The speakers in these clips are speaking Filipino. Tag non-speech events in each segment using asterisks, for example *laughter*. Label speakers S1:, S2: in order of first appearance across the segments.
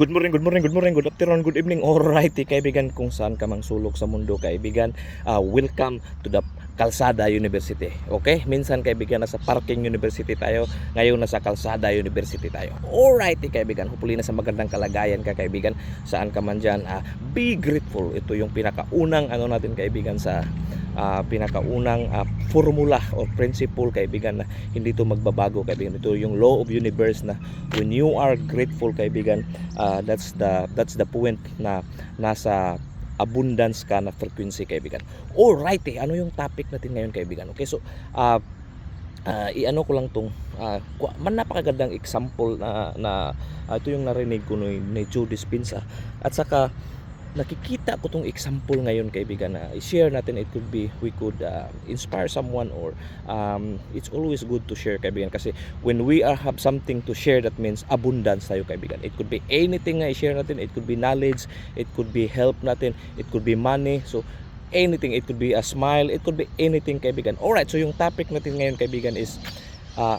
S1: Good morning, good morning, good morning, good afternoon, good evening. Alright, eh, kaibigan, kung saan ka mang sulok sa mundo, kaibigan, ah, welcome to the Kalsada University. Okay? Minsan kaibigan nasa Parking University tayo, ngayon nasa Kalsada University tayo. Alright, eh, kaibigan, hopefully nasa magandang kalagayan ka kaibigan, saan ka man dyan. ah, be grateful. Ito yung pinakaunang ano natin kaibigan sa ah, pinakaunang ah, formula or principle kaibigan na hindi to magbabago kaibigan. Ito yung law of universe na when you are grateful kaibigan, uh, that's the that's the point na nasa abundance ka na frequency kaibigan. All right eh, ano yung topic natin ngayon kaibigan? Okay, so uh, uh, i-ano ko lang tong uh, man napakagandang example na, na uh, ito yung narinig ko ni, ni Joe Dispenza at saka nakikita ko tong example ngayon kaibigan na i-share natin. It could be we could uh, inspire someone or um, it's always good to share kaibigan kasi when we are have something to share that means abundance tayo kaibigan. It could be anything na i-share natin. It could be knowledge. It could be help natin. It could be money. So anything. It could be a smile. It could be anything kaibigan. Alright so yung topic natin ngayon kaibigan is uh,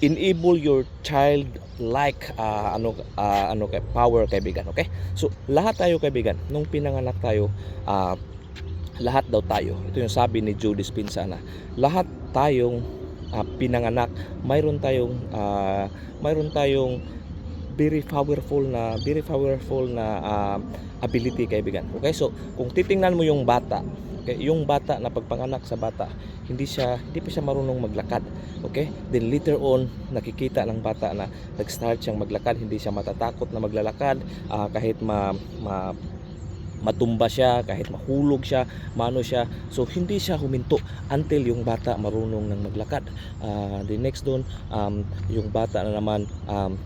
S1: enable your child like uh, ano uh, ano kay power kaibigan okay? So lahat tayo kaibigan nung pinanganak tayo uh, lahat daw tayo ito yung sabi ni Joe Dispenza na lahat tayong uh, pinanganak mayroon tayong uh, mayroon tayong very powerful na very powerful na uh, ability kaibigan. Okay so kung titingnan mo yung bata okay yung bata na pagpanganak sa bata hindi siya hindi pa siya marunong maglakad okay? Then later on nakikita ng bata na nag-start siyang maglakad hindi siya matatakot na maglalakad ah, kahit ma, ma matumba siya kahit mahulog siya mano siya. So hindi siya huminto until yung bata marunong nang maglakad. Ah, the next doon um, yung bata na naman um,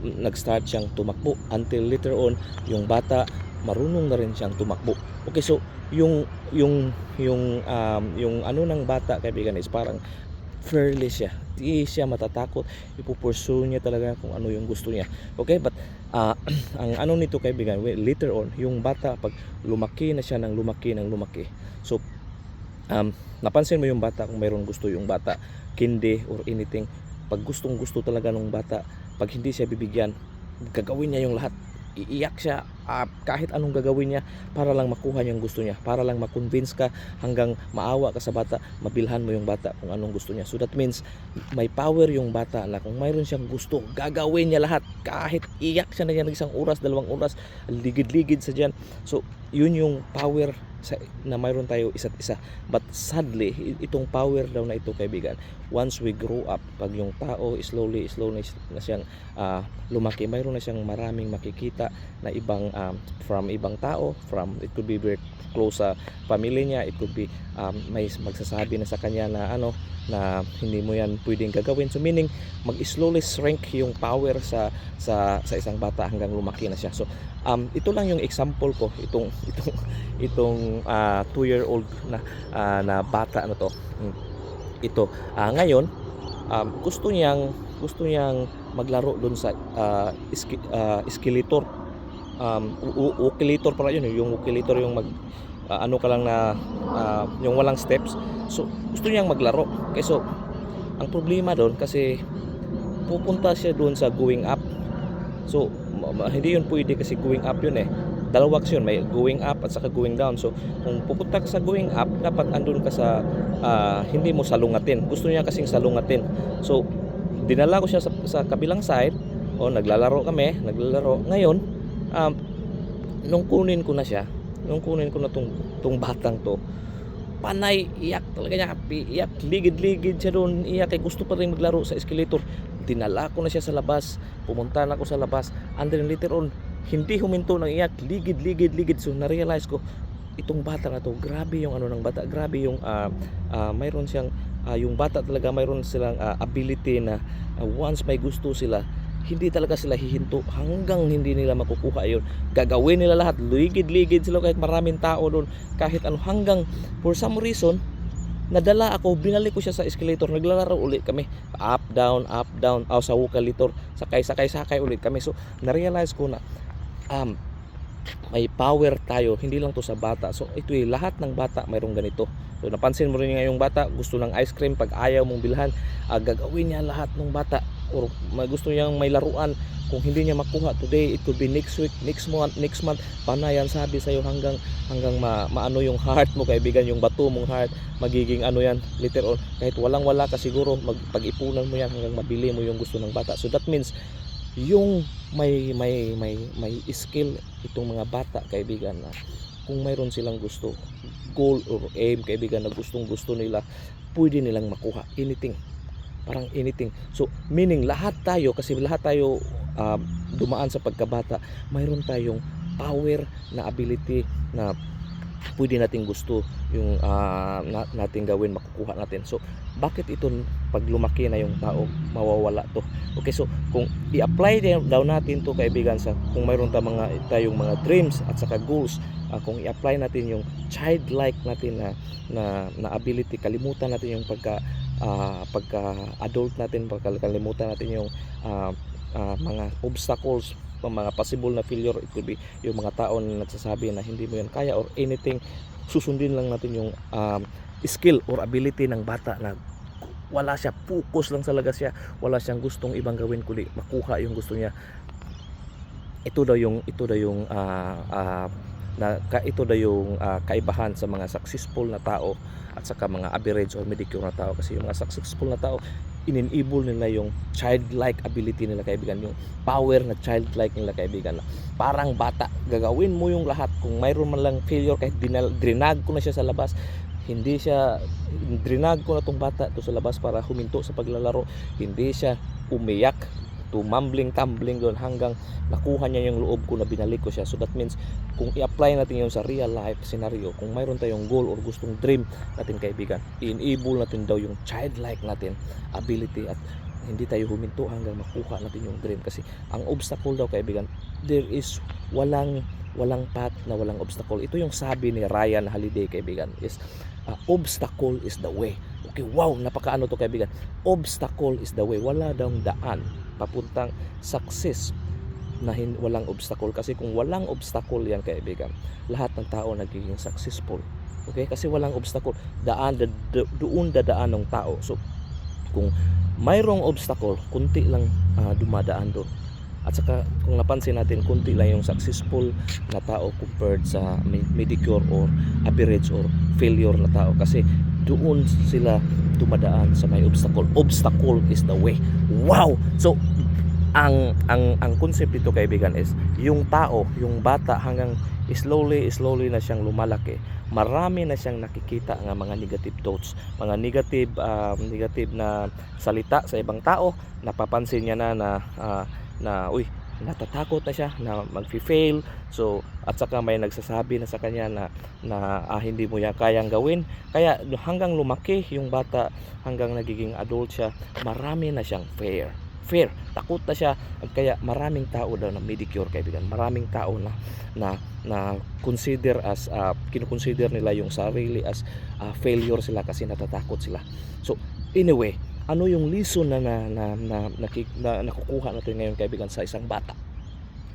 S1: nag-start siyang tumakbo. Until later on yung bata marunong na rin siyang tumakbo. Okay so yung yung yung um, yung ano ng bata kaibigan is parang fearless siya. Di siya matatakot. Ipupursue niya talaga kung ano yung gusto niya. Okay but ah, *clears throat* ang ano nito kaibigan well, later on yung bata pag lumaki na siya ng lumaki ng lumaki. So um, napansin mo yung bata kung mayroong gusto yung bata. Kindi or anything. Pag gustong gusto talaga ng bata pag hindi siya bibigyan gagawin niya yung lahat. Iiyak siya ah, kahit anong gagawin niya para lang makuha niya gusto niya para lang makonvince ka hanggang maawa ka sa bata mabilhan mo yung bata kung anong gusto niya. So that means may power yung bata na kung mayroon siyang gusto gagawin niya lahat. Kahit iyak siya na yan ng isang oras dalawang oras ligid-ligid sa dyan. So yun yung power sa, na mayroon tayo isa't isa. But sadly itong power daw na ito kaibigan once we grow up pag yung tao slowly slowly na siyang ah, lumaki mayroon na siyang maraming makikita na ibang um, from ibang tao from it could be very close sa pamilya niya it could be um, may magsasabi na sa kanya na ano na hindi mo yan pwedeng gagawin. So meaning mag slowly shrink yung power sa sa sa isang bata hanggang lumaki na siya. So um, ito lang yung example ko itong *laughs* itong itong 2 year old na ah, na bata na to. Hmm. ito ah, ngayon um, gusto niyang gusto niyang maglaro doon sa ah, iski, ah, escalator um, u- u- ukulator pala yun eh, yung ukulator yung mag ah, ano ka lang na ah, yung walang steps. So gusto niyang maglaro. Okay so ang problema doon kasi pupunta siya doon sa going up. So hindi yun pwede kasi going up yun eh. Dalawa kasi yun may going up at saka going down. So kung pupunta ka sa going up dapat andun ka sa ah, hindi mo salungatin. Gusto niya kasing salungatin. So dinala ko siya sa, sa kabilang side. O naglalaro kami naglalaro. Ngayon um, nung kunin ko na siya nung kunin ko na tong, tong batang to panay iyak talaga niya iyak ligid-ligid siya doon iyak kay gusto pa rin maglaro sa escalator dinala ko na siya sa labas pumunta na ako sa labas and then later on hindi huminto ng iyak ligid ligid ligid. So na-realize ko itong bata na to grabe yung ano ng bata grabe yung ah, ah, mayroon siyang ah, yung bata talaga mayroon silang ah, ability na ah, once may gusto sila hindi talaga sila hihinto. Hanggang hindi nila makukuha yun. Gagawin nila lahat. Ligid-ligid sila kahit maraming tao doon. Kahit ano. Hanggang for some reason nadala ako binalik ko siya sa escalator. Naglalaro ulit kami. Up down up down. Aw sa escalator. Sakay sakay sakay ulit kami. So na-realize ko na um, may power tayo. Hindi lang to sa bata. So ito eh, lahat ng bata mayroong ganito. So napansin mo rin yung bata. Gusto ng ice cream. Pag ayaw mong bilhan ah, gagawin niya lahat ng bata or may gusto niyang may laruan kung hindi niya makuha today, it could be next week, next month, next month, panayan sabi sa'yo hanggang hanggang ma, maano yung heart mo kaibigan, yung bato mong heart, magiging ano yan, later on, kahit walang wala ka siguro, mag, pag-ipunan mo yan hanggang mabili mo yung gusto ng bata. So that means, yung may may may may skill itong mga bata kaibigan na kung mayroon silang gusto goal or aim kaibigan na gustong gusto nila pwede nilang makuha anything parang anything. So meaning lahat tayo kasi lahat tayo um, dumaan sa pagkabata mayroon tayong power na ability na pwede nating gusto yung ah, na, nating gawin makukuha natin. So bakit ito pag lumaki na yung tao mawawala to? Okay so kung i-apply daw natin to kaibigan sa kung mayroon ta mga tayong mga dreams at saka goals ah, kung i-apply natin yung childlike natin na, na na ability kalimutan natin yung pagka ah, pagka adult natin pagka kalimutan natin yung ah, ah, mga obstacles mga possible na failure it could be yung mga tao na nagsasabi na hindi mo yan kaya or anything susundin lang natin yung um, skill or ability ng bata na wala siya focus lang talaga siya wala siyang gustong ibang gawin kundi makuha yung gusto niya. Ito daw yung ito daw yung ah, ah, na ito daw yung ah, kaibahan sa mga successful na tao at saka mga average or mediocre na tao. Kasi yung mga successful na tao in-enable nila yung childlike ability nila kaibigan yung power na childlike nila kaibigan. Na parang bata gagawin mo yung lahat. Kung mayroon man lang failure kahit drinag ko na siya sa labas hindi siya drinag ko na tong bata to sa labas para huminto sa paglalaro hindi siya umiyak tumambling tumbling doon hanggang nakuha niya yung loob ko na binalik ko siya. So that means kung i-apply natin yun sa real life scenario kung mayroon tayong goal or gustong dream natin kaibigan i-enable natin daw yung childlike natin ability at hindi tayo huminto hanggang makuha natin yung dream. Kasi ang obstacle daw kaibigan there is walang walang path na walang obstacle. Ito yung sabi ni Ryan Holiday kaibigan is uh, obstacle is the way okay wow napakaano to kaibigan. Obstacle is the way. Wala daw daan papuntang success na hin- walang obstacle. Kasi kung walang obstacle yan kaibigan lahat ng tao nagiging successful. Okay? Kasi walang obstacle. Daan da, da- doon dadaan ng tao. So kung mayroong obstacle kunti lang ah, dumadaan doon. At saka kung napansin natin kunti lang yung successful na tao compared sa me- mediocre or average or failure na tao. Kasi doon sila dumadaan sa may obstacle. Obstacle is the way. Wow! So ang ang ang concept dito kaibigan is yung tao yung bata hanggang slowly slowly na siyang lumalaki marami na siyang nakikita nga mga negative thoughts. Mga negative um, negative na salita sa ibang tao. Napapansin niya na na ah, na uy natatakot na siya na magfi-fail so at saka may nagsasabi na sa kanya na na ah, hindi mo yan kayang gawin. Kaya hanggang lumaki yung bata hanggang nagiging adult siya marami na siyang fear. Fear. Takot na siya. Kaya maraming tao daw na medicure kaibigan. Maraming tao na na na consider as uh, kinukonsider nila yung sarili as ah, failure sila kasi natatakot sila. So anyway ano yung lesson na na na, na, nakik- na nakukuha natin ngayon kaibigan sa isang bata?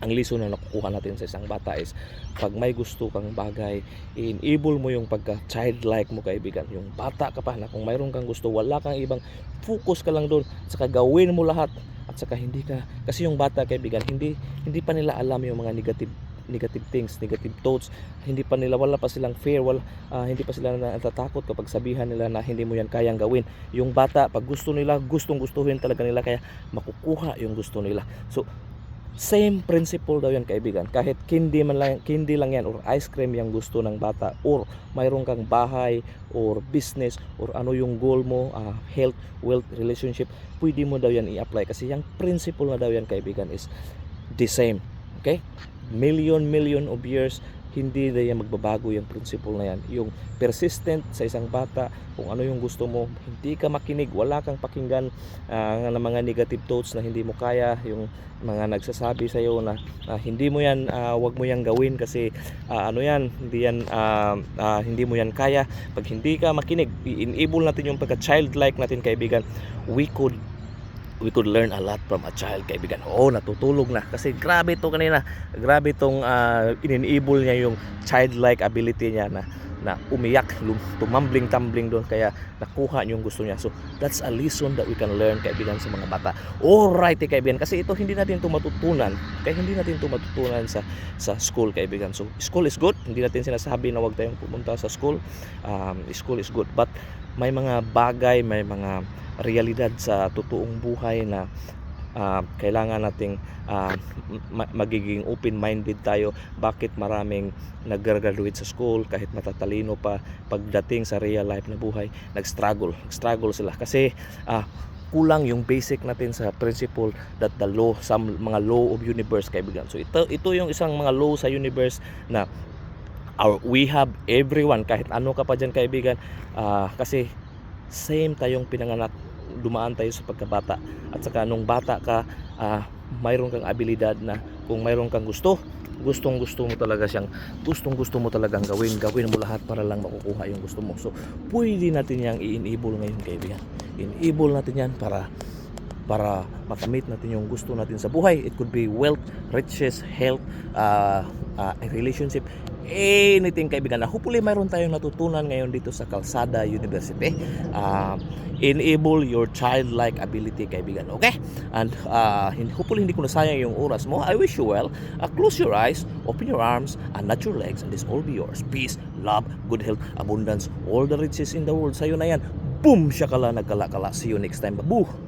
S1: Ang lesson na nakukuha natin sa isang bata is pag may gusto kang bagay i-enable mo yung pagka childlike mo kaibigan. Yung bata ka pa na kung mayroon kang gusto wala kang ibang focus ka lang doon saka gawin mo lahat at saka hindi ka kasi yung bata kaibigan hindi hindi pa nila alam yung mga negative negative things, negative thoughts, hindi pa nila wala pa silang fear, wala ah, hindi pa sila natatakot kapag sabihan nila na hindi mo yan kayang gawin. Yung bata pag gusto nila, gustong gustuhin talaga nila kaya makukuha yung gusto nila. So same principle daw yan kaibigan. Kahit kindi man lang kindi lang yan or ice cream yung gusto ng bata or mayroon kang bahay or business or ano yung goal mo ah, health wealth relationship pwede mo daw yan i-apply. Kasi yung principle na daw yan kaibigan is the same. Okay million million of years hindi na yan magbabago yung principle na yan. Yung persistent sa isang bata kung ano yung gusto mo hindi ka makinig wala kang pakinggan ah, ng mga negative thoughts na hindi mo kaya yung mga nagsasabi sa iyo na ah, hindi mo yan ah, wag mo yan gawin kasi ah, ano yan hindi yan ah, ah, hindi mo yan kaya. Pag hindi ka makinig i-enable natin yung pagka childlike natin kaibigan we could we could learn a lot from a child kaibigan. Oo natutulog na. Kasi grabe to kanina. Grabe tong uh, in-enable niya yung childlike ability niya na na umiyak, tumambling-tumbling doon kaya nakuha yung gusto niya. So that's a lesson that we can learn kaibigan sa mga bata. Alright eh, kaibigan kasi ito hindi natin ito matutunan. Kaya hindi natin ito matutunan sa sa school kaibigan. So school is good. Hindi natin sinasabi na wag tayong pumunta sa school. Um, school is good but may mga bagay, may mga realidad sa totoong buhay na ah, kailangan nating ma- magiging open-minded tayo. Bakit maraming nag-graduate sa school kahit matatalino pa pagdating sa real life na buhay nag-struggle nag-struggle sila. Kasi ah, kulang yung basic natin sa principle that the law some mga law of universe kaibigan. So ito ito yung isang mga law sa universe na our, we have everyone kahit ano ka pa dyan kaibigan. Ah, kasi same tayong pinanganak dumaan tayo sa pagkabata. At saka nung bata ka ah, mayroon kang abilidad na kung mayroon kang gusto gustong gusto mo talaga siyang gustong gusto mo talagang gawin gawin mo lahat para lang makukuha yung gusto mo. So pwede natin yang i-enable ngayon kaibigan. Enable natin yan para para makamit natin yung gusto natin sa buhay. It could be wealth riches health uh, uh, relationship anything kaibigan na hopefully mayroon tayong natutunan ngayon dito sa Calzada University. Uh, enable your childlike ability kaibigan okay? And uh, hopefully hindi ko nasayang yung oras mo. I wish you well. Uh, close your eyes open your arms and not your legs and this all be yours. Peace love good health abundance all the riches in the world. Sa'yo na yan. Boom! Siya kala nagkala-kala. See you next time. Babu